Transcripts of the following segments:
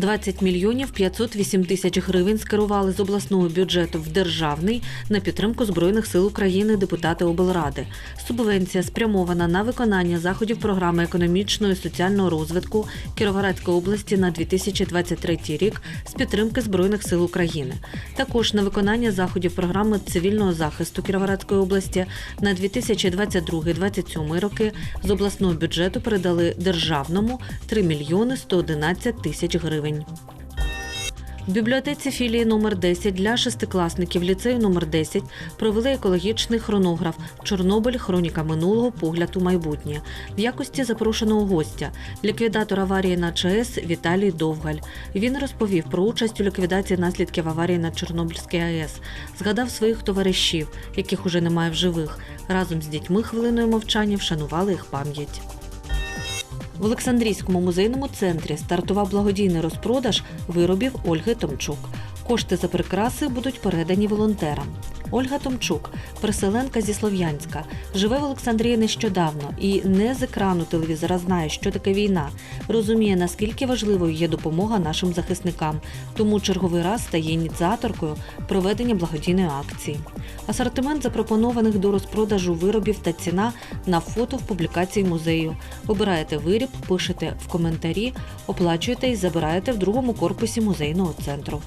20 мільйонів 508 тисяч гривень скерували з обласного бюджету в державний на підтримку Збройних сил України депутати облради. Субвенція спрямована на виконання заходів програми економічного і соціального розвитку Кіровоградської області на 2023 рік з підтримки Збройних сил України. Також на виконання заходів програми цивільного захисту Кіровоградської області на 2022-2027 роки з обласного бюджету передали державному 3 мільйони 111 тисяч гривень. В бібліотеці філії номер 10 для шестикласників ліцею номер 10 провели екологічний хронограф Чорнобиль хроніка минулого погляд у майбутнє в якості запрошеного гостя, ліквідатор аварії на ЧАЕС Віталій Довгаль. Він розповів про участь у ліквідації наслідків аварії на Чорнобильській АЕС, згадав своїх товаришів, яких уже немає в живих. Разом з дітьми хвилиною мовчання вшанували їх пам'ять. В Олександрійському музейному центрі стартував благодійний розпродаж виробів Ольги Томчук. Кошти за прикраси будуть передані волонтерам. Ольга Томчук, переселенка зі Слов'янська, живе в Олександрії нещодавно і не з екрану телевізора знає, що таке війна. Розуміє, наскільки важливою є допомога нашим захисникам, тому черговий раз стає ініціаторкою проведення благодійної акції. Асортимент запропонованих до розпродажу виробів та ціна на фото в публікації музею. Обираєте виріб, пишете в коментарі, оплачуєте і забираєте в другому корпусі музейного центру.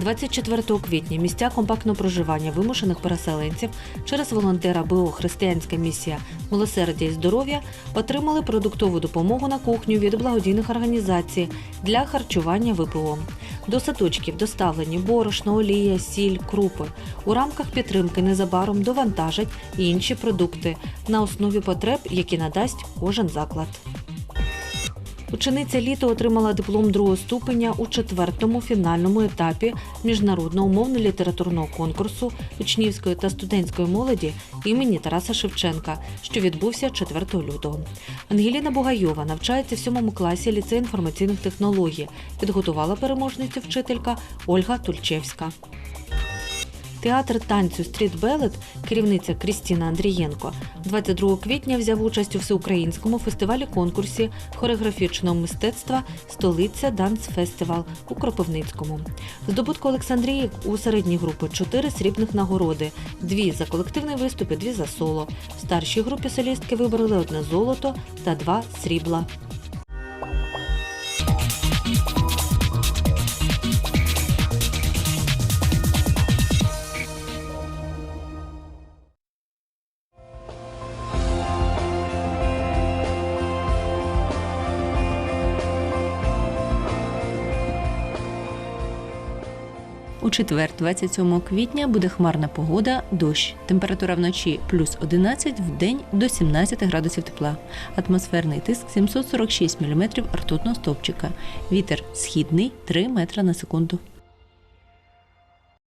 24 квітня місця компактного проживання вимушених переселенців через волонтера БО Християнська місія милосердя і здоров'я отримали продуктову допомогу на кухню від благодійних організацій для харчування ВПО. До садочків доставлені борошно, олія, сіль, крупи. У рамках підтримки незабаром довантажать інші продукти на основі потреб, які надасть кожен заклад. Учениця літо отримала диплом другого ступеня у четвертому фінальному етапі міжнародного мовно-літературного конкурсу учнівської та студентської молоді імені Тараса Шевченка, що відбувся 4 лютого. Ангеліна Бугайова навчається в сьомому класі ліцею інформаційних технологій. Підготувала переможницю вчителька Ольга Тульчевська. Театр танцю Стріт Белет, керівниця Крістіна Андрієнко, 22 квітня взяв участь у всеукраїнському фестивалі конкурсі хореографічного мистецтва Столиця Данс Фестивал у Кропивницькому. Здобутку Олександрії у середній групи чотири срібних нагороди: дві за колективний виступ і дві за соло. В старшій групі солістки вибрали одне золото та два срібла. У четвер, 27 квітня, буде хмарна погода, дощ. Температура вночі плюс 11, в день до 17 градусів тепла. Атмосферний тиск 746 мм ртутного стовпчика. Вітер східний 3 метра на секунду.